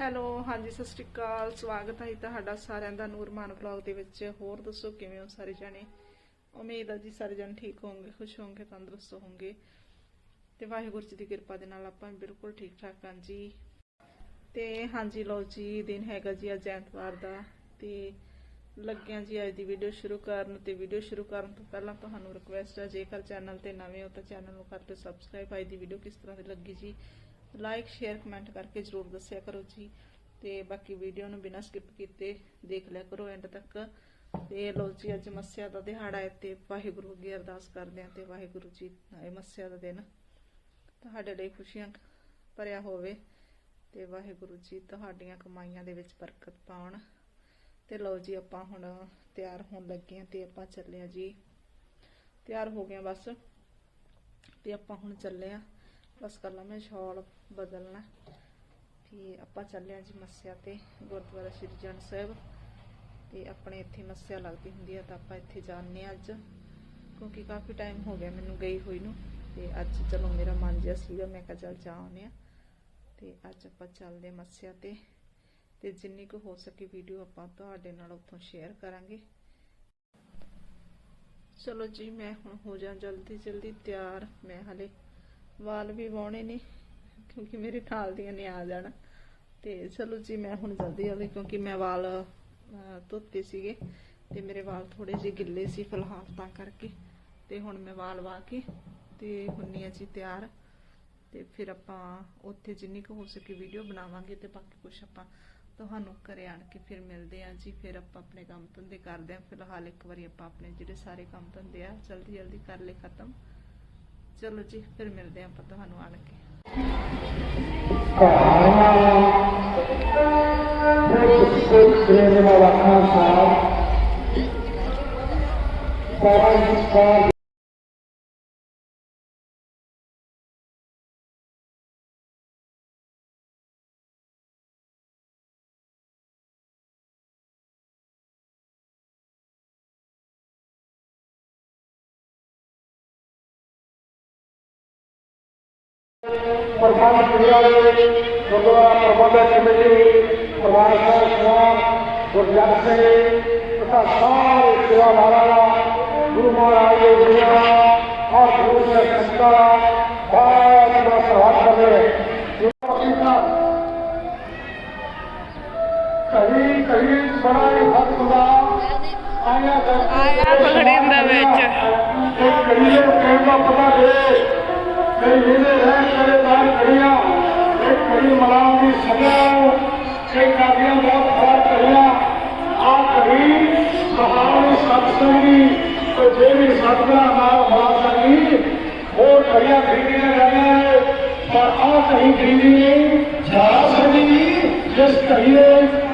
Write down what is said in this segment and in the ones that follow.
Hello, ਹਾਂਜੀ, ਸਤਿ ਸ਼੍ਰੀ ਅਕਾਲ। ਸਵਾਗਤ ਹੈ ਜੀ ਤੁਹਾਡਾ ਸਾਰਿਆਂ ਦਾ ਨੂਰਮਾਨ ਵਲੌਗ ਦੇ ਵਿੱਚ। ਹੋਰ ਦੱਸੋ, ਕਿਵੇਂ ਹੋ ਸਾਰੇ ਜਣੇ? ਉਮੀਦ ਹੈ ਜੀ ਸਾਰੇ ਜਣੇ ਠੀਕ ਹੋਵੋਗੇ, ਖੁਸ਼ ਹੋਵੋਗੇ, ਤੰਦਰੁਸਤ ਹੋਵੋਗੇ। ਤੇ ਵਾਹਿਗੁਰੂ ਜੀ ਦੀ ਕਿਰਪਾ ਦੇ ਨਾਲ ਆਪਾਂ ਬਿਲਕੁਲ ਠੀਕ ਠਾਕ ਹਾਂ ਜੀ। ਤੇ ਹਾਂਜੀ, ਲਓ ਜੀ, ਦਿਨ ਹੈਗਾ ਜੀ ਅੱਜ ਐਤਵਾਰ ਦਾ। ਤੇ ਲੱਗਿਆ ਜੀ ਅੱਜ ਦੀ ਵੀਡੀਓ ਸ਼ੁਰੂ ਕਰਨ ਤੇ ਵੀਡੀਓ ਸ਼ੁਰੂ ਕਰਨ ਤੋਂ ਪਹਿਲਾਂ ਤੁਹਾਨੂੰ ਰਿਕੁਐਸਟ ਹੈ ਜੇਕਰ ਚੈਨਲ ਤੇ ਨਵੇਂ ਹੋ ਤਾਂ ਚੈਨਲ ਨੂੰ ਕਰ ਦਿਓ ਸਬਸਕ੍ਰਾਈਬ ਅੱਜ ਦੀ ਵੀਡੀਓ ਕਿਸ ਤਰ੍ਹਾਂ ਦੀ ਲੱਗੀ ਜੀ? ਲਾਈਕ ਸ਼ੇਅਰ ਕਮੈਂਟ ਕਰਕੇ ਜਰੂਰ ਦੱਸਿਆ ਕਰੋ ਜੀ। ਤੇ ਬਾਕੀ ਵੀਡੀਓ ਨੂੰ ਬਿਨਾਂ ਸਕਿਪ ਕੀਤੇ ਦੇਖ ਲਿਆ ਕਰੋ ਐਂਡ ਤੱਕ। ਤੇ ਲੋ ਜੀ, ਅੱਜ ਮੱਸਿਆ ਦਾ ਦਿਹਾੜਾ ਹੈ ਤੇ ਵਾਹਿਗੁਰੂ ਅੱਗੇ ਅਰਦਾਸ ਕਰਦੇ ਹਾਂ ਤੇ ਵਾਹਿਗੁਰੂ ਜੀ ਇਹ ਮੱਸਿਆ ਦਾ ਦਿਨ ਤੁਹਾਡੇ ਲਈ ਖੁਸ਼ੀਆਂ ਭਰਿਆ ਹੋਵੇ ਤੇ ਵਾਹਿਗੁਰੂ ਜੀ ਤੁਹਾਡੀਆਂ ਕਮਾਈਆਂ ਦੇ ਵਿੱਚ ਬਰਕਤ ਪਾਉਣ। ਤੇ ਲਓ ਜੀ, ਆਪਾਂ ਹੁਣ ਤਿਆਰ ਹੋਣ ਲੱਗੇ ਹਾਂ ਤੇ ਆਪਾਂ ਚੱਲੇ ਹਾਂ ਜੀ। ਤਿਆਰ ਹੋ ਗਏ ਬਸ। ਤੇ ਆਪਾਂ ਹੁਣ ਚੱਲੇ ਹਾਂ। ਬਸ ਕਰ ਲਾ, ਮੈਂ ਸ਼ਾਲ ਬਦਲਣਾ। ਤੇ ਆਪਾਂ ਚੱਲਿਆ ਜੀ ਮੱਸਿਆ ਤੇ, ਗੁਰਦੁਆਰਾ ਸ਼੍ਰੀ ਜਨ ਸਾਹਿਬ। ਤੇ ਆਪਣੇ ਇੱਥੇ ਮੱਸਿਆ ਲੱਗਦੀ ਹੁੰਦੀ ਆ, ਤਾਂ ਆਪਾਂ ਇੱਥੇ ਜਾਂਦੇ ਹਾਂ ਅੱਜ। ਕਿਉਂਕਿ ਕਾਫੀ ਟਾਈਮ ਹੋ ਗਿਆ ਮੈਨੂੰ ਗਈ ਹੋਈ ਨੂੰ। ਤੇ ਅੱਜ ਚਲੋ ਮੇਰਾ ਮਨ ਜਿਹਾ ਸੀਗਾ, ਮੈਂ ਕਿਹਾ ਚੱਲ ਜਾ ਆਉਂਦੇ ਆ। ਤੇ ਅੱਜ ਆਪਾਂ ਚੱਲਦੇ ਹਾਂ ਮੱਸਿਆ ਤੇ। ਤੇ ਜਿੰਨੀ ਕੁ ਹੋ ਸਕੇ ਵੀਡੀਓ ਆਪਾਂ ਤੁਹਾਡੇ ਨਾਲ ਉੱਥੋਂ ਸ਼ੇਅਰ ਕਰਾਂਗੇ। ਚਲੋ ਜੀ, ਮੈਂ ਹੁਣ ਹੋ ਜਾ ਜਲਦੀ ਜਲਦੀ ਤਿਆਰ। ਮੈਂ ਹਲੇ ਵਾਲ ਵੀ ਵਾਉਣੇ ਨੇ, ਕਿਉਂਕਿ ਮੇਰੇ ਨਾਲ ਦੀਆਂ ਨੇ ਆ ਜਾਣਾ। ਤੇ ਚਲੋ ਜੀ, ਮੈਂ ਹੁਣ ਜਲਦੀ ਜਲਦੀ ਕਿਉਂਕਿ ਮੈਂ ਵਾਲ ਧੋਤੇ ਸੀਗੇ, ਤੇ ਮੇਰੇ ਵਾਲ ਥੋੜੇ ਜਿਹੇ ਗਿੱਲੇ ਸੀ ਫਿਲਹਾਲ ਤਾਂ ਕਰਕੇ। ਤੇ ਹੁਣ ਮੈਂ ਵਾਲ ਵਾ ਕੇ ਤੇ ਹੁੰਨੀ ਆ ਜੀ ਤਿਆਰ। ਤੇ ਫਿਰ ਆਪਾਂ ਉੱਥੇ ਜਿੰਨੀ ਕੁ ਹੋ ਸਕੇ ਵੀਡੀਓ ਬਣਾਵਾਂਗੇ ਤੇ ਬਾਕੀ ਕੁਝ ਆਪਾਂ ਤੁਹਾਨੂੰ ਘਰੇ ਆਣ ਕੇ ਫਿਰ ਮਿਲਦੇ ਆਂ ਜੀ। ਫਿਰ ਆਪਾਂ ਆਪਣੇ ਕੰਮ ਧੰਦੇ ਕਰਦੇ ਆਂ ਫਿਲਹਾਲ ਇੱਕ ਵਾਰੀ ਆਪਾਂ ਆਪਣੇ ਜਿਹੜੇ ਸਾਰੇ ਕੰਮ ਧੰਦੇ ਆ ਜਲਦੀ ਜਲਦੀ ਕਰ ਲਏ ਖਤਮ। ਚਲੋ ਜੀ ਫਿਰ ਮਿਲਦੇ ਆਂ ਆਪਾਂ ਤੁਹਾਨੂੰ ਆਣ ਕੇ। ਸ੍ਰੀ ਪ੍ਰਬੰਧ ਕਰਿਆਲੇ ਗੁਰਦੁਆਰਾ ਪ੍ਰਬੰਧਕ ਕਮੇਟੀ ਪ੍ਰਵਾਨ ਸਾਹਿਬ ਸਮਾਨ ਗੁਰਜੰਟ ਸਿੰਘ ਤਥਾ ਸਾਰੇ ਸੇਵਾਦਾਰਾਂ ਦਾ ਗੁਰੂ ਮਹਾਰਾਜ ਦੇ ਗੁਰੂਆਂ ਔਰ ਗੁਰੂ ਦੇ ਸੰਤਾਂ ਦਾ ਬਹੁਤ ਬਹੁਤ ਸਵਾਗਤ ਕਰਦੇ ਕਹੀ ਕਹੀ ਬੜਾ ਹੱਥ ਹੁੰਦਾ ਆਇਆ ਆਇਆ ਪਗੜਿੰਦਾ ਵਿੱਚ। ਕਹੀਏ ਕਹਿਣ ਦਾ ਪਤਾ ਦੇ ਕਈ ਜਿਹਦੇ ਰਹਿ ਕਰੇ ਦਾਨ ਕਰੀਆਂ ਇਹ ਕਈ ਮਲਾਮ ਦੀ ਸਜ਼ਾ ਕਈ ਕਾਦੀਆਂ ਬਹੁਤ ਖਾਰ ਕਰੀਆਂ। ਆ ਕਰੀ ਕਹਾਣੀ ਸਤਸੰਗੀ ਤੇ ਜੇ ਵੀ ਸਤਿਗੁਰਾਂ ਨਾਲ ਹੋਣਾ ਸਕੀ ਹੋਰ ਕਰੀਆਂ ਖਰੀਦੀਆਂ ਜਾਂਦੀਆਂ ਨੇ। ਪਰ ਆ ਕਹੀਂ ਖਰੀਦੀ ਨਹੀਂ ਜਾ ਸਕਦੀ। ਜਿਸ ਕਹੀਏ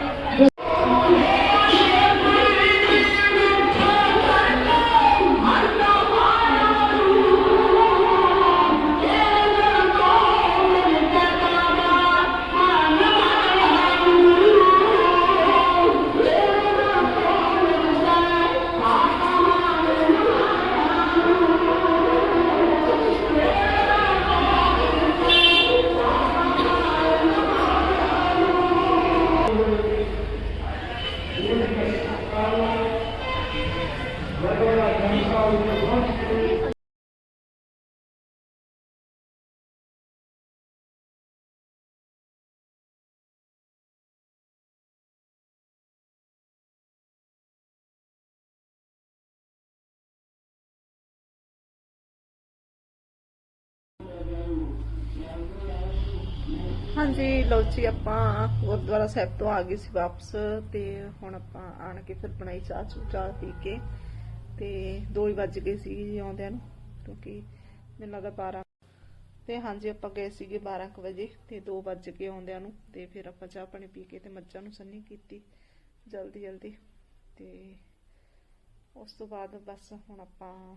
ਹਾਂਜੀ, ਲਓ ਜੀ, ਆਪਾਂ ਗੁਰਦੁਆਰਾ ਸਾਹਿਬ ਤੋਂ ਆ ਗਏ ਸੀ ਵਾਪਸ ਤੇ ਹੁਣ ਆਪਾਂ ਆਣ ਕੇ ਫਿਰ ਬਣਾਈ ਚਾਹ ਚੂਹ ਚਾਹ ਪੀ ਕੇ। ਤੇ 2 ਹੀ ਵੱਜ ਗਏ ਸੀ ਜੀ ਆਉਂਦਿਆਂ ਨੂੰ, ਕਿਉਂਕਿ ਮੈਨੂੰ ਲੱਗਦਾ 12 ਤੇ ਹਾਂਜੀ, ਆਪਾਂ ਗਏ ਸੀਗੇ 12 ਕੁ ਵਜੇ ਤੇ 2 ਵੱਜ ਕੇ ਆਉਂਦਿਆਂ ਨੂੰ ਤੇ ਫਿਰ ਆਪਾਂ ਚਾਹ ਪਾਣੀ ਪੀ ਕੇ ਤੇ ਮੱਝਾਂ ਨੂੰ ਸੰਨੀ ਕੀਤੀ ਜਲਦੀ ਜਲਦੀ ਤੇ ਉਸ ਤੋਂ ਬਾਅਦ ਬਸ ਹੁਣ ਆਪਾਂ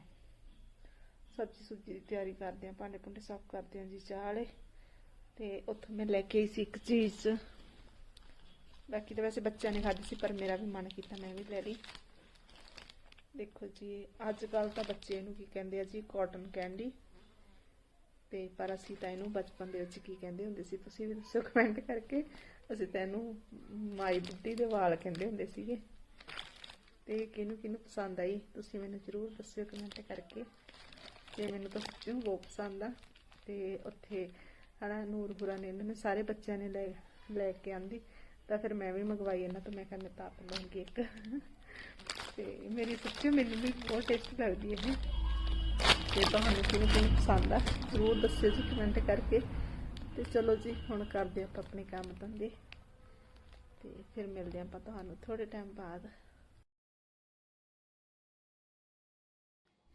ਸਬਜ਼ੀ ਸੁਬਜ਼ੀ ਦੀ ਤਿਆਰੀ ਕਰਦੇ ਆਂ ਭਾਂਡੇ ਭੁੰਡੇ ਸਾਫ਼ ਕਰਦੇ ਆਂ ਜੀ, ਚਾਹ ਵਾਲੇ ਤੇ ਉੱਥੋਂ ਮੈਂ ਲੈ ਕੇ ਆਈ ਸੀ ਇੱਕ ਚੀਜ਼। ਬਾਕੀ ਤਾਂ ਵੈਸੇ ਬੱਚਿਆਂ ਨੇ ਖਾਧੀ ਸੀ, ਪਰ ਮੇਰਾ ਵੀ ਮਨ ਕੀਤਾ, ਮੈਂ ਵੀ ਲੈ ਲਈ। ਦੇਖੋ ਜੀ ਅੱਜ ਕੱਲ ਤਾਂ ਬੱਚੇ ਇਹਨੂੰ ਕੀ ਕਹਿੰਦੇ ਆ ਜੀ ਕਾਟਨ ਕੈਂਡੀ ਤੇ ਪਰ ਅਸੀਂ ਤਾਂ ਇਹਨੂੰ ਬਚਪਨ ਦੇ ਵਿੱਚ ਕੀ ਕਹਿੰਦੇ ਹੁੰਦੇ ਸੀ, ਤੁਸੀਂ ਵੀ ਦੱਸੋ ਕਮੈਂਟ ਕਰਕੇ। ਅਸੀਂ ਤਾਂ ਇਹਨੂੰ ਮਾਈ ਬੁੱਢੀ ਦੇ ਵਾਲ ਕਹਿੰਦੇ ਹੁੰਦੇ ਸੀਗੇ। ਤੇ ਕਿਹਨੂੰ ਕਿਹਨੂੰ ਪਸੰਦ ਆਈ, ਤੁਸੀਂ ਮੈਨੂੰ ਜ਼ਰੂਰ ਦੱਸਿਓ ਕਮੈਂਟ ਕਰਕੇ। ਤੇ ਮੈਨੂੰ ਤਾਂ ਸੱਚੀ ਬਹੁਤ ਪਸੰਦ ਆ। ਤੇ ਉੱਥੇ ਹਨਾ ਨੂਰਪੁਰਾ ਨੇ ਇਹਨਾਂ ਨੇ ਸਾਰੇ ਬੱਚਿਆਂ ਨੇ ਲੈ ਲੈ ਕੇ ਆਂਦੀ। ਤਾਂ ਫਿਰ ਮੈਂ ਵੀ ਮੰਗਵਾਈ ਇਹਨਾਂ ਤੋਂ, ਮੈਂ ਕਹਿੰਦਾ ਤਾਂ ਆਪ ਲਵਾਂਗੀ ਇੱਕ। ਤੇ ਮੇਰੀ ਸੱਚੀ ਮੈਨੂੰ ਵੀ ਬਹੁਤ ਟੇਸਟੀ ਲੱਗਦੀ ਹੈ ਇਹ। ਤੇ ਤੁਹਾਨੂੰ ਕਿਹਨੂੰ ਕਿਹਨੂੰ ਪਸੰਦ ਆ, ਜ਼ਰੂਰ ਦੱਸਿਓ ਜੀ ਕਮੈਂਟ ਕਰਕੇ। ਤੇ ਚਲੋ ਜੀ, ਹੁਣ ਕਰਦੇ ਆਪਾਂ ਆਪਣੇ ਕੰਮ ਧੰਦੇ। ਤੇ ਫਿਰ ਮਿਲਦੇ ਆਪਾਂ ਤੁਹਾਨੂੰ ਥੋੜੇ ਟਾਈਮ ਬਾਅਦ।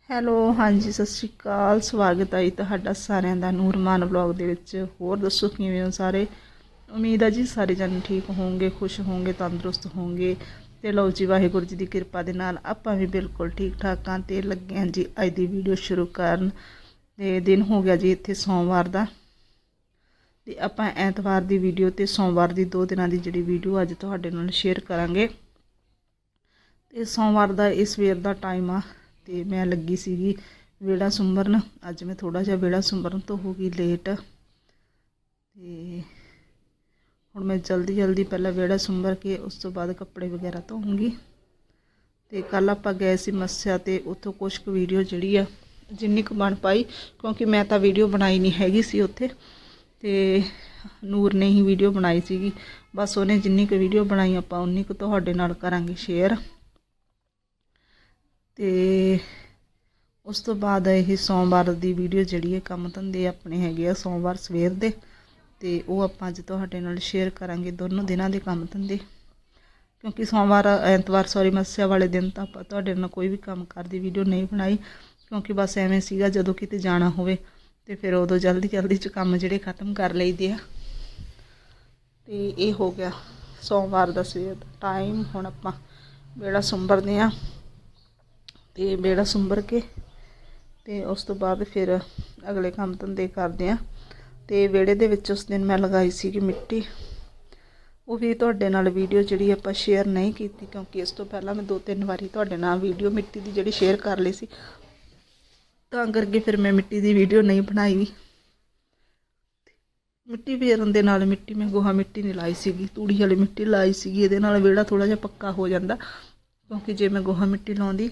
ਹੈਲੋ ਹਾਂਜੀ, ਸਤਿ ਸ਼੍ਰੀ ਅਕਾਲ। ਸਵਾਗਤ ਹੈ ਜੀ ਤੁਹਾਡਾ ਸਾਰਿਆਂ ਦਾ ਨੂਰਮਾਨ ਵਲੌਗ ਦੇ ਵਿੱਚ। ਹੋਰ ਦੱਸੋ, ਕਿਵੇਂ ਹੋ ਸਾਰੇ? ਉਮੀਦ ਹੈ ਜੀ ਸਾਰੇ ਜਣੇ ਠੀਕ ਹੋਵੋਗੇ, ਖੁਸ਼ ਹੋਵੋਗੇ, ਤੰਦਰੁਸਤ ਹੋਵੋਗੇ। ਤੇ ਲਓ ਜੀ, ਵਾਹਿਗੁਰੂ ਜੀ ਦੀ ਕਿਰਪਾ ਦੇ ਨਾਲ ਆਪਾਂ ਵੀ ਬਿਲਕੁਲ ਠੀਕ ਠਾਕ ਹਾਂ ਤੇ ਲੱਗੇ ਹਾਂ ਜੀ, ਅੱਜ ਦੀ ਵੀਡੀਓ ਸ਼ੁਰੂ ਕਰਨ ਤੇ ਦਿਨ ਹੋ ਗਿਆ ਜੀ ਇੱਥੇ ਸੋਮਵਾਰ ਦਾ ਤੇ ਆਪਾਂ ਐਤਵਾਰ ਦੀ ਵੀਡੀਓ ਤੇ ਸੋਮਵਾਰ ਦੀ ਦੋ ਦਿਨਾਂ ਦੀ ਜਿਹੜੀ ਵੀਡੀਓ ਅੱਜ ਤੁਹਾਡੇ ਨਾਲ ਸ਼ੇਅਰ ਕਰਾਂਗੇ। ਤੇ ਸੋਮਵਾਰ ਦਾ ਇਸ ਸਵੇਰ ਦਾ ਟਾਈਮ ਆ ਤੇ ਮੈਂ ਲੱਗੀ ਸੀਗੀ ਵਿਹੜਾ ਸੁੰਬਰਨ, ਅੱਜ ਮੈਂ ਥੋੜਾ ਜਿਹਾ ਵਿਹੜਾ ਸੁੰਬਰਨ ਤੋਂ ਹੋ ਗਈ ਲੇਟ ਤੇ ਹੁਣ ਮੈਂ ਜਲਦੀ ਜਲਦੀ ਪਹਿਲਾਂ ਵਿਹੜਾ ਸੁੰਬਰ ਕੇ ਉਸ ਤੋਂ ਬਾਅਦ ਕੱਪੜੇ ਵਗੈਰਾ ਧੋਉਂਗੀ ਤੇ ਕੱਲ ਆਪਾਂ ਗਏ ਸੀ ਮੱਸਿਆ ਤੇ ਉੱਥੋਂ ਕੁਝ ਕੁ ਵੀਡੀਓ ਜਿਹੜੀ ਆ, ਜਿੰਨੀ ਕੁ ਬਣ ਪਾਈ, ਕਿਉਂਕਿ ਮੈਂ ਤਾਂ ਵੀਡੀਓ ਬਣਾਈ ਨਹੀਂ ਹੈਗੀ ਸੀ ਉੱਥੇ। ਤੇ ਨੂਰ ਨੇ ਹੀ ਵੀਡੀਓ ਬਣਾਈ ਸੀਗੀ। ਬਸ ਉਹਨੇ ਜਿੰਨੀ ਕੁ ਵੀਡੀਓ ਬਣਾਈ, ਆਪਾਂ ਉਨੀ ਕੁ ਤੁਹਾਡੇ ਨਾਲ ਕਰਾਂਗੇ ਸ਼ੇਅਰ ਤੇ ਉਸ ਤੋਂ ਬਾਅਦ ਇਹ ਸੋਮਵਾਰ ਦੀ ਵੀਡੀਓ ਜਿਹੜੀ ਹੈ ਕੰਮ ਧੰਦੇ ਆਪਣੇ ਹੈਗੇ ਆ, ਸੋਮਵਾਰ ਸਵੇਰ ਦੇ। ਤੇ ਉਹ ਆਪਾਂ ਅੱਜ ਤੁਹਾਡੇ ਨਾਲ ਸ਼ੇਅਰ ਕਰਾਂਗੇ ਦੋਨੋਂ ਦਿਨਾਂ ਦੇ ਕੰਮ ਧੰਦੇ। ਕਿਉਂਕਿ ਸੋਮਵਾਰ, ਐਤਵਾਰ ਸੌਰੀ ਮੱਸਿਆ ਵਾਲੇ ਦਿਨ ਤਾਂ ਆਪਾਂ ਤੁਹਾਡੇ ਨਾਲ ਕੋਈ ਵੀ ਕੰਮ ਕਰਦੀ ਵੀਡੀਓ ਨਹੀਂ ਬਣਾਈ। ਕਿਉਂਕਿ ਬਸ ਐਵੇਂ ਸੀਗਾ, ਜਦੋਂ ਕਿਤੇ ਜਾਣਾ ਹੋਵੇ ਤੇ ਫਿਰ ਉਦੋਂ ਜਲਦੀ ਜਲਦੀ ਚ ਕੰਮ ਜਿਹੜੇ ਖਤਮ ਕਰ ਲਈਦੇ ਆ। ਤੇ ਇਹ ਹੋ ਗਿਆ ਸੋਮਵਾਰ ਦਾ ਸਵੇਰ ਦਾ ਟਾਈਮ ਹੁਣ ਆਪਾਂ ਵੇੜਾ ਸੁੰਬਰਦੇ ਆ ਤੇ ਬੇੜਾ ਸੁੰਬਰ ਕੇ ਤੇ ਉਸ ਤੋਂ ਬਾਅਦ ਫਿਰ ਅਗਲੇ ਕੰਮ ਧੰਦੇ ਕਰਦੇ ਆ ਤੇ ਵਿਹੜੇ ਦੇ ਵਿੱਚ ਉਸ ਦਿਨ ਮੈਂ ਲਗਾਈ ਸੀਗੀ ਮਿੱਟੀ। ਉਹ ਵੀ ਤੁਹਾਡੇ ਨਾਲ ਵੀਡੀਓ ਜਿਹੜੀ ਆਪਾਂ ਸ਼ੇਅਰ ਨਹੀਂ ਕੀਤੀ ਕਿਉਂਕਿ ਇਸ ਤੋਂ ਪਹਿਲਾਂ ਮੈਂ ਦੋ ਤਿੰਨ ਵਾਰੀ ਤੁਹਾਡੇ ਨਾਲ ਵੀਡੀਓ ਮਿੱਟੀ ਦੀ ਜਿਹੜੀ ਸ਼ੇਅਰ ਕਰ ਲਈ ਸੀ। ਤਾਂ ਕਰਕੇ ਫਿਰ ਮੈਂ ਮਿੱਟੀ ਦੀ ਵੀਡੀਓ ਨਹੀਂ ਬਣਾਈ। ਵੀ ਮਿੱਟੀ ਫੇਰਨ ਦੇ ਨਾਲ ਮਿੱਟੀ, ਮੈਂ ਗੋਹਾ ਮਿੱਟੀ ਨਹੀਂ ਲਾਈ ਸੀਗੀ। ਤੂੜੀ ਵਾਲੀ ਮਿੱਟੀ ਲਾਈ ਸੀਗੀ, ਇਹਦੇ ਨਾਲ ਵਿਹੜਾ ਥੋੜਾ ਜਿਹਾ ਪੱਕਾ ਹੋ ਜਾਂਦਾ ਕਿਉਂਕਿ ਜੇ ਮੈਂ ਗੋਹਾ ਮਿੱਟੀ ਲਾਉਂਦੀ,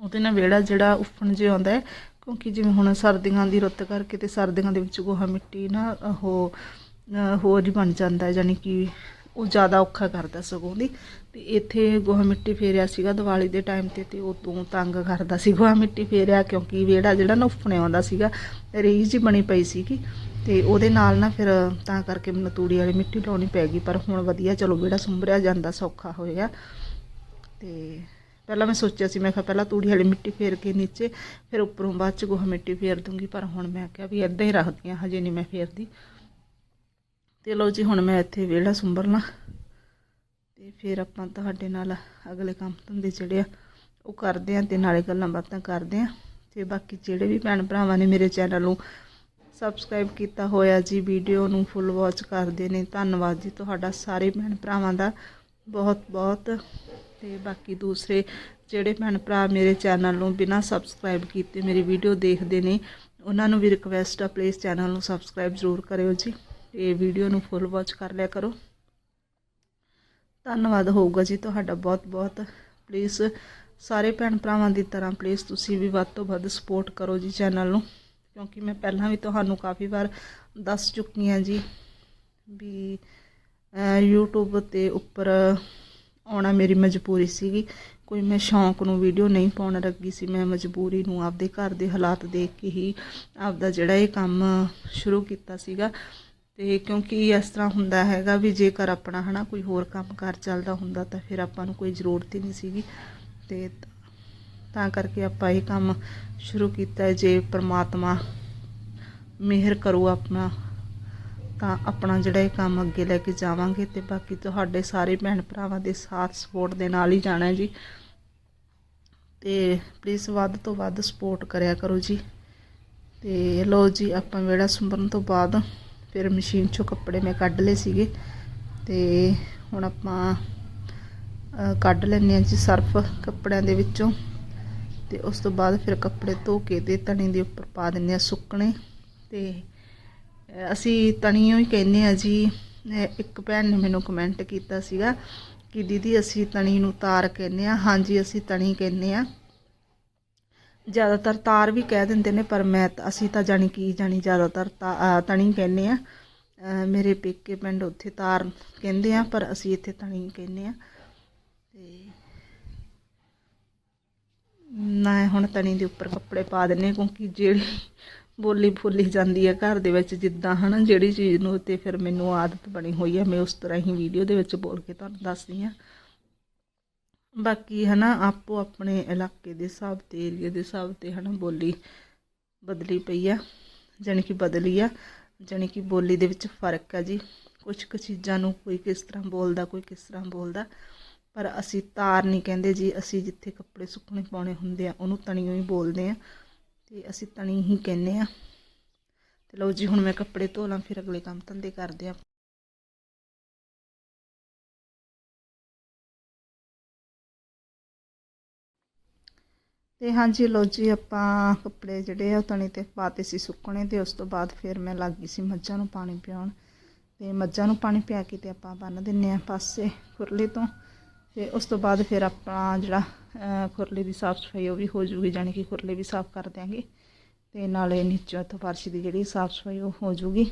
ਉਹਦੇ ਨਾਲ ਵਿਹੜਾ ਜਿਹੜਾ ਉਫਣ ਜਿਹਾ ਆਉਂਦਾ ਹੈ ਕਿਉਂਕਿ ਜਿਵੇਂ ਹੁਣ ਸਰਦੀਆਂ ਦੀ ਰੁੱਤ ਕਰਕੇ ਤੇ ਸਰਦੀਆਂ ਦੇ ਵਿੱਚ ਗੋਹਾ ਮਿੱਟੀ ਨਾ, ਉਹ ਹੋਰ ਹੀ ਬਣ ਜਾਂਦਾ ਹੈ ਯਾਨੀ ਕਿ ਉਹ ਜ਼ਿਆਦਾ ਔਖਾ ਕਰਦਾ ਸਗੋਂ ਦੀ ਤੇ ਇੱਥੇ ਗੋਹਾ ਮਿੱਟੀ ਫੇਰਿਆ ਸੀਗਾ ਦੀਵਾਲੀ ਦੇ ਟਾਈਮ ਤੇ ਤੇ ਉਹ ਤੋਂ ਤੰਗ ਕਰਦਾ ਸੀ ਗੋਹਾ ਮਿੱਟੀ ਫੇਰਿਆ ਕਿਉਂਕਿ ਵਿਹੜਾ ਜਿਹੜਾ ਨਾ ਉਫਣੇ ਆਉਂਦਾ ਸੀਗਾ ਰੀਝ ਜੀ ਬਣੀ ਪਈ ਸੀਗੀ। ਤੇ ਉਹਦੇ ਨਾਲ ਨਾ ਫਿਰ ਤਾਂ ਕਰਕੇ ਮੈਨੂੰ ਤੂੜੀ ਵਾਲੀ ਮਿੱਟੀ ਲਾਉਣੀ ਪੈ ਗਈ, ਪਰ ਹੁਣ ਵਧੀਆ, ਚਲੋ ਵਿਹੜਾ ਸੁੰਭਰਿਆ ਜਾਂਦਾ, ਸੌਖਾ ਹੋਇਆ। ਤੇ ਪਹਿਲਾਂ ਮੈਂ ਸੋਚਿਆ ਸੀ, ਮੈਂ ਕਿਹਾ ਪਹਿਲਾਂ ਤੂੜੀ ਵਾਲੀ ਮਿੱਟੀ ਫੇਰ ਕੇ ਨੀਚੇ, ਫਿਰ ਉੱਪਰੋਂ ਬਾਅਦ ਚ ਗੋਹਾ ਮਿੱਟੀ ਫੇਰ ਦੂੰਗੀ, ਪਰ ਹੁਣ ਮੈਂ ਕਿਹਾ ਵੀ ਇਦਾਂ ਹੀ ਰੱਖਦੀ ਹਾਂ, ਹਜੇ ਨਹੀਂ ਮੈਂ ਫੇਰਦੀ। ਤੇ ਲਓ ਜੀ, ਹੁਣ ਮੈਂ ਇੱਥੇ ਵਿਹੜਾ ਸੁੰਬਰਨਾ। ਤੇ ਫਿਰ ਆਪਾਂ ਤੁਹਾਡੇ ਨਾਲ ਅਗਲੇ ਕੰਮ ਧੰਦੇ ਜਿਹੜੇ ਆ, ਉਹ ਕਰਦੇ ਆ ਤੇ ਨਾਲੇ ਗੱਲਾਂ ਬਾਤਾਂ ਕਰਦੇ ਆ ਤੇ ਬਾਕੀ ਜਿਹੜੇ ਵੀ ਭੈਣ ਭਰਾਵਾਂ ਨੇ ਮੇਰੇ ਚੈਨਲ ਨੂੰ ਸਬਸਕ੍ਰਾਈਬ ਕੀਤਾ ਹੋਇਆ ਜੀ, ਵੀਡੀਓ ਨੂੰ ਫੁੱਲ ਵਾਚ ਕਰਦੇ ਨੇ, ਧੰਨਵਾਦ ਜੀ ਤੁਹਾਡਾ। ਸਾਰੇ ਭੈਣ ਭਰਾਵਾਂ ਦਾ ਬਹੁਤ ਬਹੁਤ ਤੇ ਬਾਕੀ ਦੂਸਰੇ ਜਿਹੜੇ ਭੈਣ ਭਰਾ ਮੇਰੇ ਚੈਨਲ ਨੂੰ ਬਿਨਾਂ ਸਬਸਕ੍ਰਾਈਬ ਕੀਤੇ ਮੇਰੀ ਵੀਡੀਓ ਦੇਖਦੇ ਨੇ, ਉਹਨਾਂ ਨੂੰ ਵੀ ਰਿਕਵੈਸਟ ਆ ਪਲੀਜ਼ ਚੈਨਲ ਨੂੰ ਸਬਸਕ੍ਰਾਈਬ ਜ਼ਰੂਰ ਕਰਿਓ ਜੀ ਤੇ ਵੀਡੀਓ ਨੂੰ ਫੁੱਲ ਵਾਚ ਕਰ ਲਿਆ ਕਰੋ। ਧੰਨਵਾਦ ਹੋਊਗਾ ਜੀ ਤੁਹਾਡਾ ਬਹੁਤ ਬਹੁਤ ਪਲੀਜ਼ ਸਾਰੇ ਭੈਣ ਭਰਾਵਾਂ ਦੀ ਤਰ੍ਹਾਂ ਪਲੀਜ਼ ਤੁਸੀਂ ਵੀ ਵੱਧ ਤੋਂ ਵੱਧ ਸਪੋਰਟ ਕਰੋ ਜੀ ਚੈਨਲ ਨੂੰ, ਕਿਉਂਕਿ ਮੈਂ ਪਹਿਲਾਂ ਵੀ ਤੁਹਾਨੂੰ ਕਾਫੀ ਵਾਰ ਦੱਸ ਚੁੱਕੀ ਹਾਂ ਜੀ ਵੀ, ਅਹ YouTube ਤੇ ਉੱਪਰ ਆਉਣਾ ਮੇਰੀ ਮਜਬੂਰੀ ਸੀਗੀ। ਕੋਈ ਮੈਂ ਸ਼ੌਂਕ ਨੂੰ ਵੀਡੀਓ ਨਹੀਂ ਪਾਉਣ ਲੱਗੀ ਸੀ। ਮੈਂ ਮਜਬੂਰੀ ਨੂੰ ਆਪਦੇ ਘਰ ਦੇ ਹਾਲਾਤ ਦੇਖ ਕੇ ਹੀ ਆਪਦਾ ਜਿਹੜਾ ਇਹ ਕੰਮ ਸ਼ੁਰੂ ਕੀਤਾ ਸੀਗਾ। ਤੇ ਕਿਉਂਕਿ ਇਸ ਤਰ੍ਹਾਂ ਹੁੰਦਾ ਹੈਗਾ ਵੀ ਜੇਕਰ ਆਪਣਾ ਹਨਾ ਕੋਈ ਹੋਰ ਕੰਮ ਕਾਰ ਚੱਲਦਾ ਹੁੰਦਾ ਤਾਂ ਫਿਰ ਆਪਾਂ ਨੂੰ ਕੋਈ ਜ਼ਰੂਰਤ ਹੀ ਨਹੀਂ ਸੀਗੀ। ਤੇ ਤਾਂ ਕਰਕੇ ਆਪਾਂ ਇਹ ਕੰਮ ਸ਼ੁਰੂ ਕੀਤਾ ਜੇ ਪ੍ਰਮਾਤਮਾ ਮਿਹਰ ਕਰੋ ਆਪਣਾ ਤਾਂ ਆਪਣਾ ਜਿਹੜਾ ਇਹ ਕੰਮ ਅੱਗੇ ਲੈ ਕੇ ਜਾਵਾਂਗੇ ਤੇ ਬਾਕੀ ਤੁਹਾਡੇ ਸਾਰੇ ਭੈਣ ਭਰਾਵਾਂ ਦੇ ਸਾਥ ਸਪੋਰਟ ਦੇ ਨਾਲ ਹੀ ਜਾਣਾ ਜੀ। ਤੇ ਪਲੀਜ਼ ਵੱਧ ਤੋਂ ਵੱਧ ਸਪੋਰਟ ਕਰਿਆ ਕਰੋ ਜੀ। ਤੇ ਲੋ ਜੀ, ਆਪਾਂ ਵਿਹੜਾ ਸੁੰਬਰਨ ਤੋਂ ਬਾਅਦ ਫਿਰ ਮਸ਼ੀਨ ਚੋਂ ਕੱਪੜੇ ਮੈਂ ਕੱਢ ਲਏ ਸੀਗੇ। ਤੇ ਹੁਣ ਆਪਾਂ ਕੱਢ ਲੈਂਦੇ ਹਾਂ ਜੀ ਸਰਫ ਕੱਪੜਿਆਂ ਦੇ ਵਿੱਚੋਂ। ਤੇ ਉਸ ਤੋਂ ਬਾਅਦ ਫਿਰ ਕੱਪੜੇ ਧੋ ਕੇ ਤੇ ਤਣੀ ਦੇ ਉੱਪਰ ਪਾ ਦਿੰਦੇ ਆ ਸੁੱਕਣੇ। ਤੇ ਅਸੀਂ ਤਣੀਓ ਹੀ ਕਹਿੰਦੇ ਆ ਜੀ ਇੱਕ ਭੈਣ ਨੇ ਮੈਨੂੰ ਕਮੈਂਟ ਕੀਤਾ ਸੀਗਾ ਕਿ ਦੀਦੀ ਅਸੀਂ ਤਣੀ ਨੂੰ ਤਾਰ ਕਹਿੰਦੇ ਆ ਹਾਂਜੀ, ਅਸੀਂ ਤਣੀ ਕਹਿੰਦੇ ਆ ਜ਼ਿਆਦਾਤਰ ਤਾਰ ਵੀ ਕਹਿ ਦਿੰਦੇ ਨੇ, ਪਰ ਮੈਂ ਤਾਂ- ਅਸੀਂ ਤਾਂ ਜਾਣੀ ਕੀ ਜਾਣੀ ਜ਼ਿਆਦਾਤਰ ਤਾ- ਅਹ ਤਣੀ ਕਹਿੰਦੇ ਆ ਮੇਰੇ ਪੇਕੇ ਪਿੰਡ ਉੱਥੇ ਤਾਰ ਕਹਿੰਦੇ ਆ ਪਰ ਅਸੀਂ ਇੱਥੇ ਤਣੀ ਕਹਿੰਦੇ ਆ ਤੇ ਮੈਂ ਹੁਣ ਤਣੀ ਦੇ ਉੱਪਰ ਕੱਪੜੇ ਪਾ ਦਿੰਨੇ ਕਿਉਂਕਿ ਜਿਹੜੀ ਬੋਲੀ ਫੁੱਲੀ ਜਾਂਦੀ ਹੈ ਘਰ ਦੇ ਵਿੱਚ ਜਿੱਦਾਂ, ਹਨਾ, ਜਿਹੜੀ ਚੀਜ਼ ਨੂੰ ਤੇ ਫਿਰ ਮੈਨੂੰ ਆਦਤ ਬਣੀ ਹੋਈ ਹੈ, ਮੈਂ ਉਸ ਤਰ੍ਹਾਂ ਹੀ ਵੀਡੀਓ ਦੇ ਵਿੱਚ ਬੋਲ ਕੇ ਤੁਹਾਨੂੰ ਦੱਸਦੀ ਹਾਂ। ਬਾਕੀ, ਹਨਾ, ਆਪੋ ਆਪਣੇ ਇਲਾਕੇ ਦੇ ਹਿਸਾਬ ਤੇ ਏਰੀਆ ਦੇ ਹਿਸਾਬ ਤੇ, ਹਨਾ, ਬੋਲੀ ਬਦਲੀ ਪਈ ਆ, ਜਾਣੀ ਕਿ ਬਦਲੀ ਆ, ਜਾਣੀ ਕਿ ਬੋਲੀ ਦੇ ਵਿੱਚ ਫ਼ਰਕ ਆ ਜੀ। ਕੁਝ ਕੁ ਚੀਜ਼ਾਂ ਨੂੰ ਕੋਈ ਕਿਸ ਤਰ੍ਹਾਂ ਬੋਲਦਾ, ਕੋਈ ਕਿਸ ਤਰ੍ਹਾਂ ਬੋਲਦਾ, ਪਰ ਅਸੀਂ ਤਾਰ ਨਹੀਂ ਕਹਿੰਦੇ ਜੀ, ਅਸੀਂ ਜਿੱਥੇ ਕੱਪੜੇ ਸੁੱਕਣੇ ਪਾਉਣੇ ਹੁੰਦੇ ਆ, ਉਹਨੂੰ ਤਣੀਓ ਹੀ ਬੋਲਦੇ ਆ। ਤੇ ਅਸੀਂ ਤਣੀ ਹੀ ਕਹਿੰਦੇ ਆ ਤੇ ਲਓ ਜੀ, ਹੁਣ ਮੈਂ ਕੱਪੜੇ ਧੋ ਲਾਂ, ਫਿਰ ਅਗਲੇ ਕੰਮ ਧੰਦੇ ਕਰਦੇ ਆ ਤੇ ਹਾਂਜੀ, ਲਓ ਜੀ, ਆਪਾਂ ਕੱਪੜੇ ਜਿਹੜੇ ਆ, ਉਹ ਤਣੀ ਤੇ ਪਾਤੇ ਸੀ ਸੁੱਕਣੇ ਤੇ ਉਸ ਤੋਂ ਬਾਅਦ ਫਿਰ ਮੈਂ ਲੱਗ ਗਈ ਸੀ ਮੱਝਾਂ ਨੂੰ ਪਾਣੀ ਪਿਆਉਣ। ਤੇ ਮੱਝਾਂ ਨੂੰ ਪਾਣੀ ਪਿਆ ਕੇ ਤੇ ਆਪਾਂ ਬੰਨ ਦਿੰਨੇ ਆ ਪਾਸੇ, ਖੁਰਲੀ ਤੋਂ। ਤੇ ਉਸ ਤੋਂ ਬਾਅਦ ਫਿਰ ਆਪਣਾ ਜਿਹੜਾ ਖੁਰਲੇ ਦੀ ਸਾਫ਼ ਸਫ਼ਾਈ ਉਹ ਵੀ ਹੋ ਜੂਗੀ ਜਾਣੀ ਕਿ ਖੁਰਲੇ ਵੀ ਸਾਫ਼ ਕਰ ਦਿਆਂਗੇ। ਤੇ ਨਾਲੇ ਨੀਚੇ ਤੋਂ ਫਰਸ਼ ਦੀ ਜਿਹੜੀ ਸਾਫ਼ ਸਫ਼ਾਈ ਉਹ ਹੋ ਜੂਗੀ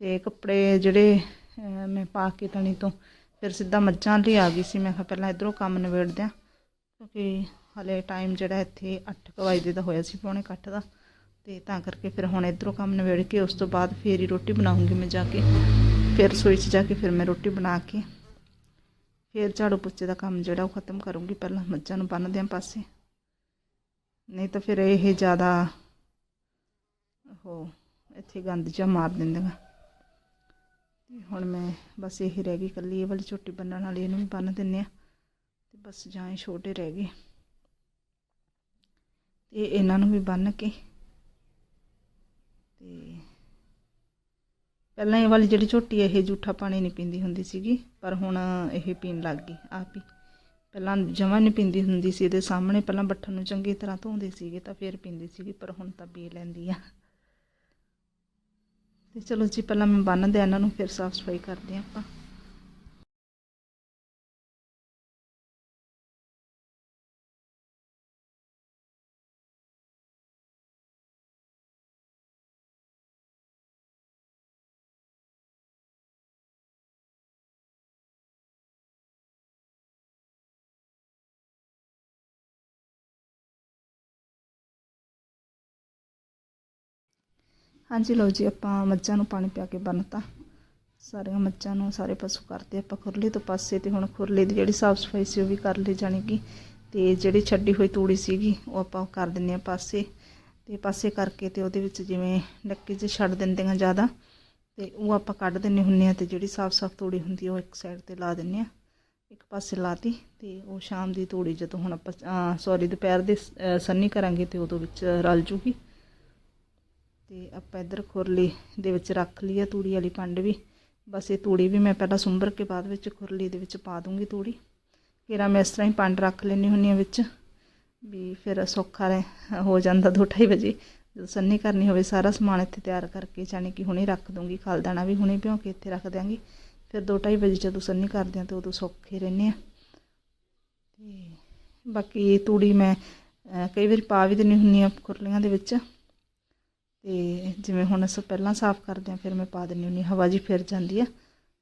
ਤੇ ਕੱਪੜੇ ਜਿਹੜੇ ਮੈਂ ਪਾ ਕੇ ਤਣੀ ਤੋਂ ਫਿਰ ਸਿੱਧਾ ਮੱਝਾਂ ਲਈ ਆ ਗਈ ਸੀ। ਮੈਂ ਕਿਹਾ ਪਹਿਲਾਂ ਇਧਰੋਂ ਕੰਮ ਨਿਬੇੜ ਦਿਆਂ, ਕਿਉਂਕਿ ਹਲੇ ਟਾਈਮ ਜਿਹੜਾ ਇੱਥੇ 8 ਵਜੇ ਦਾ ਹੋਇਆ ਸੀ ਪੌਣੇ ਕੁ ਦਾ। ਤੇ ਤਾਂ ਕਰਕੇ ਫਿਰ ਹੁਣ ਇਧਰੋਂ ਕੰਮ ਨਿਬੇੜ ਕੇ ਉਸ ਤੋਂ ਬਾਅਦ ਫੇਰ ਹੀ ਰੋਟੀ ਬਣਾਉਂਗੀ ਮੈਂ ਜਾ ਕੇ। ਫਿਰ ਰਸੋਈ 'ਚ ਜਾ ਕੇ ਫਿਰ ਮੈਂ ਰੋਟੀ ਬਣਾ ਕੇ ਫਿਰ ਝਾੜੂ ਪੋਚੇ ਦਾ ਕੰਮ ਜਿਹੜਾ ਉਹ ਖਤਮ ਕਰੂੰਗੀ, ਪਹਿਲਾਂ ਮੱਝਾਂ ਨੂੰ ਬੰਨ ਦਿਆਂ ਪਾਸੇ। ਨਹੀਂ ਤਾਂ ਫਿਰ ਇਹ ਜ਼ਿਆਦਾ ਉਹ ਇੱਥੇ ਗੰਦ ਜਿਹਾ ਮਾਰ ਦਿੰਦੀਆਂ। ਤੇ ਹੁਣ ਮੈਂ ਬਸ ਇਹ ਰਹਿ ਗਈ ਕੱਲੀ ਇਹ ਵਾਲੀ ਛੋਟੀ ਬੰਨਣ ਵਾਲੀ, ਇਹਨੂੰ ਵੀ ਬੰਨ ਦਿੰਨੇ ਆ। ਤੇ ਬਸ ਜਾਂ ਇਹ ਛੋਟੇ ਰਹਿ ਗਏ। ਤੇ ਇਹਨਾਂ ਨੂੰ ਵੀ ਬੰਨ ਕੇ ਤੇ ਪਹਿਲਾਂ ਇਹ ਵਾਲੀ ਜਿਹੜੀ ਝੋਟੀ ਇਹ ਜੂਠਾ ਪਾਣੀ ਨਹੀਂ ਪੀਂਦੀ ਹੁੰਦੀ ਸੀਗੀ, ਪਰ ਹੁਣ ਇਹ ਪੀਣ ਲੱਗ ਗਈ, ਆਪ ਹੀ। ਪਹਿਲਾਂ ਜਮਾਂ ਨਹੀਂ ਪੀਂਦੀ ਹੁੰਦੀ ਸੀ, ਇਹਦੇ ਸਾਹਮਣੇ ਪਹਿਲਾਂ ਬੱਠਣ ਨੂੰ ਚੰਗੀ ਤਰ੍ਹਾਂ ਧੋਂਦੇ ਸੀਗੇ, ਤਾਂ ਫਿਰ ਪੀਂਦੀ ਸੀਗੀ, ਪਰ ਹੁਣ ਤਾਂ ਪੀ ਲੈਂਦੀ ਆ। ਤੇ ਚਲੋ ਜੀ, ਪਹਿਲਾਂ ਮੈਂ ਬੰਨ ਦਿਆਂ ਇਹਨਾਂ ਨੂੰ, ਫਿਰ ਸਾਫ਼ ਸਫ਼ਾਈ ਕਰਦੇ ਹਾਂ ਆਪਾਂ। ਹਾਂਜੀ ਲਓ ਜੀ, ਆਪਾਂ ਮੱਝਾਂ ਨੂੰ ਪਾਣੀ ਪਿਆ ਕੇ ਬੰਨਤਾ। ਸਾਰੀਆਂ ਮੱਝਾਂ ਨੂੰ ਸਾਰੇ ਪਸ਼ੂ ਕਰਦੇ ਆਪਾਂ ਖੁਰਲੀ ਤੋਂ ਪਾਸੇ ਤੇ ਹੁਣ ਖੁਰਲੀ ਦੀ ਜਿਹੜੀ ਸਾਫ਼ ਸਫ਼ਾਈ ਸੀ ਉਹ ਵੀ ਕਰ ਲਈ ਜਾਣੀਗੀ। ਤੇ ਜਿਹੜੀ ਛੱਡੀ ਹੋਈ ਤੂੜੀ ਸੀਗੀ, ਉਹ ਆਪਾਂ ਕਰ ਦਿੰਨੇ ਆ ਪਾਸੇ। ਤੇ ਪਾਸੇ ਕਰਕੇ ਤੇ ਉਹਦੇ ਵਿੱਚ ਜਿਵੇਂ ਡੱਕੇ 'ਚ ਛੱਡ ਦਿੰਦੇ ਦਿੰਦੀਆਂ ਜ਼ਿਆਦਾ, ਤੇ ਉਹ ਆਪਾਂ ਕੱਢ ਦਿੰਨੇ ਹੁੰਨੇ ਆ ਤੇ ਜਿਹੜੀ ਸਾਫ਼ ਸਾਫ਼ ਤੂੜੀ ਹੁੰਦੀ ਉਹ ਇੱਕ ਸਾਈਡ ਤੇ ਲਾ ਦਿੰਨੇ ਆ ਇੱਕ ਪਾਸੇ ਲਾਤੀ ਤੇ ਉਹ ਸ਼ਾਮ ਦੀ ਤੂੜੀ ਜਦੋਂ ਹੁਣ ਆਪਾਂ ਸੌਰੀ ਦੁਪਹਿਰ ਦੇ ਸੰਨੀ ਕਰਾਂਗੇ ਤੇ ਉਦੋਂ ਵਿੱਚ ਰਲ ਜੂਗੀ। ਤੇ ਆਪਾਂ ਇੱਧਰ ਖੁਰਲੀ ਦੇ ਵਿੱਚ ਰੱਖ ਲਈ ਆ ਤੂੜੀ ਵਾਲੀ ਪੰਡ ਵੀ। ਬਸ ਇਹ ਤੂੜੀ ਵੀ ਮੈਂ ਪਹਿਲਾਂ ਸੁੰਬਰ ਕੇ ਬਾਅਦ ਵਿੱਚ ਖੁਰਲੀ ਦੇ ਵਿੱਚ ਪਾ ਦੂੰਗੀ ਤੂੜੀ। ਫਿਰ ਮੈਂ ਇਸ ਤਰ੍ਹਾਂ ਹੀ ਪੰਡ ਰੱਖ ਲੈਣੀ ਹੁੰਨੀ ਆ ਵਿੱਚ। ਵੀ ਫਿਰ ਸੌਖਾ ਰਹਿ, ਹੋ ਜਾਂਦਾ ਦੋ ਢਾਈ ਵਜੇ। ਜਦੋਂ ਸੰਨੀ ਕਰਨੀ ਹੋਵੇ ਸਾਰਾ ਸਮਾਨ ਇੱਥੇ ਤਿਆਰ ਕਰਕੇ, ਜਾਣੀ ਕਿ ਹੁਣੇ ਰੱਖ ਦੂੰਗੀ। ਖਲ ਦਾਣਾ ਵੀ ਹੁਣੇ ਭਿਉਂ ਕੇ ਇੱਥੇ ਰੱਖ ਦਿਆਂਗੀ। ਫਿਰ ਦੋ ਢਾਈ ਵਜੇ ਜਦੋਂ ਸੰਨੀ ਕਰਦੇ ਆ ਤਾਂ ਉਦੋਂ ਸੌਖੇ ਰਹਿੰਦੇ ਆ ਤੇ ਬਾਕੀ ਤੂੜੀ ਮੈਂ ਕਈ ਵਾਰੀ ਪਾ ਵੀ ਦਿੰਦੀ ਹੁੰਨੀ ਆ ਖੁਰਲੀਆਂ ਦੇ ਵਿੱਚ। ਤੇ ਜਿਵੇਂ ਹੁਣ ਅਸੀਂ ਪਹਿਲਾਂ ਸਾਫ਼ ਕਰਦੇ ਆ ਫਿਰ ਮੈਂ ਪਾ ਦਿੰਦੀ ਹੁੰਨੀ ਹਵਾ ਜੀ ਫਿਰ ਜਾਂਦੀ ਆ।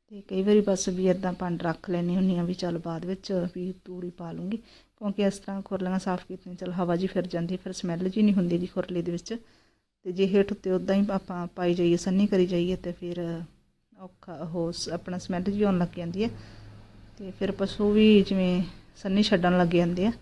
ਤੇ ਕਈ ਵਾਰੀ ਬਸ ਵੀ ਇਦਾਂ ਪੰਡ ਰੱਖ ਲੈਣੀ ਹੁੰਨੀ ਆ ਵੀ ਚੱਲ ਬਾਅਦ ਵਿੱਚ ਵੀ ਤੂੜੀ ਪਾ ਲੂੰਗੀ। ਕਿਉਂਕਿ ਇਸ ਤਰ੍ਹਾਂ ਖੁਰਲੀਆਂ ਸਾਫ਼ ਕੀਤੀਆਂ, ਚੱਲ ਹਵਾ ਜੀ ਫਿਰ ਜਾਂਦੀ, ਫਿਰ ਸਮੈਲ ਜੀ ਨਹੀਂ ਹੁੰਦੀ ਜੀ ਖੁਰਲੀ ਦੇ ਵਿੱਚ। ਤੇ ਜੇ ਹੇਠ ਉੱਤੇ ਉਦਾਂ ਹੀ ਆਪਾਂ ਪਾਈ ਜਾਈਏ, ਸੰਨੀ ਕਰੀ ਜਾਈਏ, ਤੇ ਫਿਰ ਔਖਾ ਉਹ ਸ- ਆਪਣਾ ਸਮੈਲ ਜੀ ਆਉਣ ਲੱਗ ਜਾਂਦੀ ਹੈ ਤੇ ਫਿਰ ਪਸ਼ੂ ਵੀ ਜਿਵੇਂ ਸੰਨੀ ਛੱਡਣ ਲੱਗ ਜਾਂਦੇ ਆ,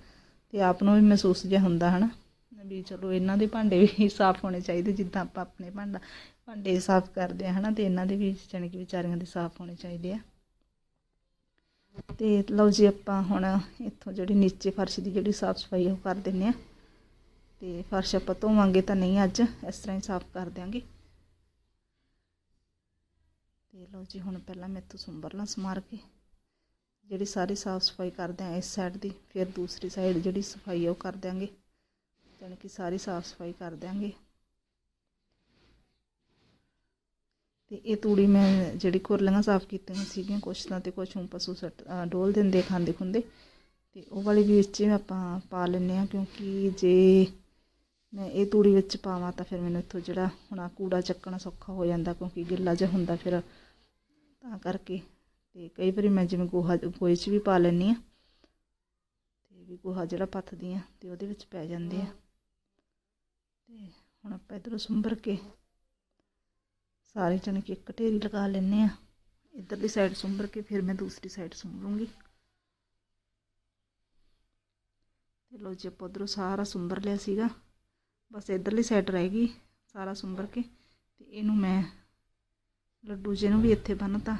ਤੇ ਆਪ ਨੂੰ ਵੀ ਮਹਿਸੂਸ ਜਿਹਾ ਹੁੰਦਾ, ਹਨਾ। ਵੀ ਚਲੋ ਇਹਨਾਂ ਦੇ ਭਾਂਡੇ ਵੀ ਸਾਫ਼ ਹੋਣੇ ਚਾਹੀਦੇ, ਜਿੱਦਾਂ ਆਪਾਂ ਆਪਣੇ ਭਾਂਡਾ, ਭਾਂਡੇ ਸਾਫ਼ ਕਰਦੇ ਆ, ਹਨਾ, ਤੇ ਇਹਨਾਂ ਦੇ ਵੀ ਜਾਣੀ ਕਿ ਵਿਚਾਰੀਆਂ ਦੇ ਸਾਫ਼ ਹੋਣੇ ਚਾਹੀਦੇ ਆ। ਤੇ ਲਓ ਜੀ, ਆਪਾਂ ਹੁਣ ਇੱਥੋਂ ਜਿਹੜੀ ਨੀਚੇ ਫਰਸ਼ ਦੀ ਜਿਹੜੀ ਸਾਫ਼ ਸਫ਼ਾਈ ਉਹ ਕਰ ਦਿੰਨੇ ਆ। ਤੇ ਫਰਸ਼ ਆਪਾਂ ਧੋਵਾਂਗੇ ਤਾਂ ਨਹੀਂ ਅੱਜ, ਇਸ ਤਰ੍ਹਾਂ ਹੀ ਸਾਫ਼ ਕਰ ਦਿਆਂਗੇ। ਤੇ ਲਓ ਜੀ, ਹੁਣ ਪਹਿਲਾਂ ਮੈਂ ਇੱਥੋਂ ਸੁੰਬਰ ਲਾਂ ਸਮਾਰ ਕੇ, ਜਿਹੜੀ ਸਾਰੀ ਸਾਫ਼ ਸਫ਼ਾਈ ਕਰਦੇ ਆ ਇਸ ਸਾਈਡ ਦੀ, ਫਿਰ ਦੂਸਰੀ ਸਾਈਡ ਜਿਹੜੀ ਸਫ਼ਾਈ ਉਹ ਕਰ ਦਿਆਂਗੇ। ਜਾਣੀ ਕਿ ਸਾਰੀ ਸਾਫ਼ ਸਫ਼ਾਈ ਕਰ ਦਿਆਂਗੇ। ਤੇ ਇਹ ਤੂੜੀ ਮੈਂ ਜਿਹੜੀ ਕੁਰਲੀਆਂ ਸਾਫ਼ ਕੀਤੀਆਂ ਸੀਗੀਆਂ, ਕੁਛ ਤਾਂ ਤੇ ਕੁਛ ਹੁਣ ਪਸ਼ੂ ਸੱਟ, ਅਹ ਡੋਲ ਦਿੰਦੇ ਖਾਂਦੇ ਖੁੰਦੇ। ਤੇ ਉਹ ਵਾਲੀ ਵੀ ਵਿੱਚ ਆਪਾਂ ਪਾ ਲੈਂਦੇ ਆ ਕਿਉਂਕਿ ਜੇ ਮੈਂ ਇਹ ਤੂੜੀ ਵਿੱਚ ਪਾਵਾਂ ਤਾਂ ਫਿਰ ਮੈਨੂੰ ਇੱਥੋਂ ਜਿਹੜਾ ਹੁਣ ਆਹ ਕੂੜਾ ਚੱਕਣਾ ਸੌਖਾ ਹੋ ਜਾਂਦਾ ਕਿਉਂਕਿ ਗਿੱਲਾ ਜਿਹਾ ਹੁੰਦਾ ਫਿਰ ਤਾਂ ਕਰਕੇ। ਤੇ ਕਈ ਵਾਰੀ ਮੈਂ ਜਿਵੇਂ ਗੋਹਾ, ਗੋਹੇ 'ਚ ਵੀ ਪਾ ਲੈਂਦੀ ਆ ਤੇ ਵੀ ਗੋਹਾ ਜਿਹੜਾ ਪੱਥਦੀ ਆ ਤੇ ਉਹਦੇ ਵਿੱਚ ਪੈ ਜਾਂਦੇ ਆ। ਤੇ ਹੁਣ ਆਪਾਂ ਇੱਧਰੋਂ ਸੁੰਬਰ ਕੇ ਸਾਰੇ ਜਣੇ ਕਿ ਇੱਕ ਢੇਰੀ ਲਗਾ ਲੈਂਦੇ ਆ ਇੱਧਰਲੀ ਸਾਈਡ ਸੁੰਬਰ ਕੇ ਫਿਰ ਮੈਂ ਦੂਸਰੀ ਸਾਈਡ ਸੁੰਬਰੂੰਗੀ ਤੇ ਲੋ ਜੀ ਆਪਾਂ ਉੱਧਰੋਂ ਸਾਰਾ ਸੁੰਬਰ ਲਿਆ ਸੀਗਾ ਬਸ ਇੱਧਰਲੀ ਸਾਈਡ ਰਹਿ ਗਈ ਸਾਰਾ ਸੁੰਬਰ ਕੇ ਤੇ ਇਹਨੂੰ ਮੈਂ ਲੱਡੂ ਜੇ ਨੂੰ ਵੀ ਇੱਥੇ ਬੰਨਤਾ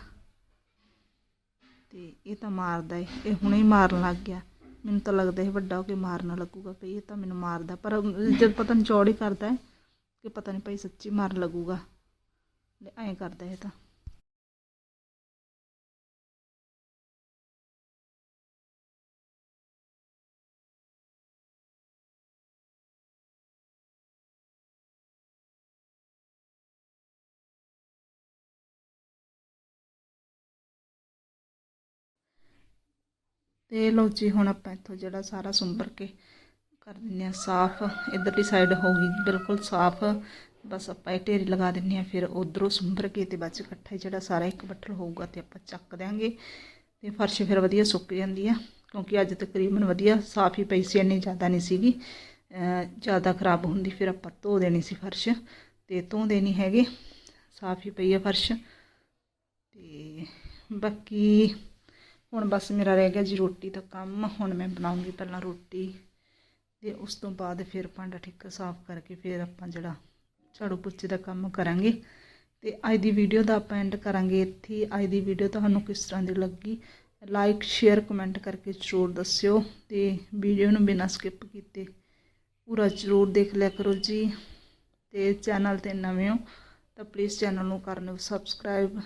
ਤੇ ਇਹ ਤਾਂ ਮਾਰਦਾ ਏ ਇਹ ਹੁਣੇ ਹੀ ਮਾਰਨ ਲੱਗ ਗਿਆ ਮੈਨੂੰ ਤਾਂ ਲੱਗਦਾ ਇਹ ਵੱਡਾ ਹੋ ਕੇ ਮਾਰਨ ਲੱਗੂਗਾ ਭਈ, ਇਹ ਤਾਂ ਮੈਨੂੰ ਮਾਰਦਾ। ਪਰ ਜਦ ਪਤਾ ਨਹੀਂ ਚੌੜੀ ਕਰਦਾ ਕਿ ਪਤਾ ਨਹੀਂ ਭਾਈ ਸੱਚੀ ਮਾਰਨ ਲੱਗੂਗਾ। ਐਂ ਕਰਦਾ ਇਹ ਤਾਂ। ਤੇ ਲਓ ਜੀ, ਹੁਣ ਆਪਾਂ ਇੱਥੋਂ ਜਿਹੜਾ ਸਾਰਾ ਸੁੰਬਰ ਕੇ ਕਰ ਦਿੰਨੇ ਆ ਸਾਫ਼। ਇਧਰਲੀ ਸਾਈਡ ਹੋ ਗਈ, ਬਿਲਕੁਲ ਸਾਫ਼। ਬਸ ਆਪਾਂ ਇਹ ਢੇਰੀ ਲਗਾ ਦਿੰਨੇ ਆ ਫਿਰ ਉਧਰੋਂ ਸੁੰਬਰ ਕੇ ਤੇ ਬਾਅਦ 'ਚ ਇਕੱਠਾ ਹੀ ਜਿਹੜਾ ਸਾਰਾ ਇੱਕ ਬੱਠਲ ਹੋਊਗਾ ਤੇ ਆਪਾਂ ਚੱਕ ਦਿਆਂਗੇ। ਤੇ ਫਰਸ਼ ਫਿਰ ਵਧੀਆ ਸੁੱਕ ਜਾਂਦੀ ਆ, ਕਿਉਂਕਿ ਅੱਜ ਤਕਰੀਬਨ ਵਧੀਆ ਸਾਫ਼ ਹੀ ਪਈ ਸੀ, ਇੰਨੀ ਜ਼ਿਆਦਾ ਨਹੀਂ ਸੀਗੀ। ਜ਼ਿਆਦਾ ਖਰਾਬ ਹੁੰਦੀ, ਫਿਰ ਆਪਾਂ ਧੋ ਦੇਣੀ ਸੀ ਫਰਸ਼। ਤੇ ਧੋਂਦੇ ਨਹੀਂ ਹੈਗੇ, ਸਾਫ਼ ਹੀ ਪਈ ਆ ਫਰਸ਼। ਤੇ ਬਾਕੀ ਹੁਣ ਬਸ ਮੇਰਾ ਰਹਿ ਗਿਆ ਜੀ ਰੋਟੀ ਦਾ ਕੰਮ, ਹੁਣ ਮੈਂ ਬਣਾਉਂਗੀ ਪਹਿਲਾਂ ਰੋਟੀ ਤੇ ਉਸ ਤੋਂ ਬਾਅਦ ਫਿਰ ਭਾਂਡਾ ਠਿੱਕਾ ਸਾਫ਼ ਕਰਕੇ ਫਿਰ ਆਪਾਂ ਜਿਹੜਾ ਝਾੜੂ ਪੋਚੇ ਦਾ ਕੰਮ ਕਰਾਂਗੇ ਤੇ ਅੱਜ ਦੀ ਵੀਡੀਓ ਦਾ ਆਪਾਂ ਐਂਡ ਕਰਾਂਗੇ ਇੱਥੇ। ਅੱਜ ਦੀ ਵੀਡੀਓ ਤੁਹਾਨੂੰ ਕਿਸ ਤਰ੍ਹਾਂ ਦੀ ਲੱਗੀ ਲਾਈਕ ਸ਼ੇਅਰ ਕਮੈਂਟ ਕਰਕੇ ਜ਼ਰੂਰ ਦੱਸਿਓ ਤੇ ਵੀਡੀਓ ਨੂੰ ਬਿਨਾਂ ਸਕਿਪ ਕੀਤੇ ਪੂਰਾ ਜ਼ਰੂਰ ਦੇਖ ਲਿਆ ਕਰੋ ਜੀ ਤੇ ਚੈਨਲ ਤੇ ਨਵੇਂ ਹੋ ਤਾਂ ਪਲੀਜ਼ ਚੈਨਲ ਨੂੰ ਕਰ ਲਿਓ ਸਬਸਕ੍ਰਾਈਬ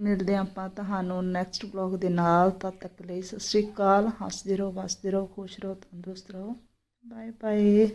ਮਿਲਦੇ ਹਾਂ ਆਪਾਂ ਤੁਹਾਨੂੰ ਨੈਕਸਟ ਬਲੌਗ ਦੇ ਨਾਲ, ਤਦ ਤੱਕ ਲਈ ਸਤਿ ਸ਼੍ਰੀ ਅਕਾਲ, ਹੱਸਦੇ ਰਹੋ, ਵਸਦੇ ਰਹੋ, ਖੁਸ਼ ਰਹੋ, ਤੰਦਰੁਸਤ ਰਹੋ। Bye bye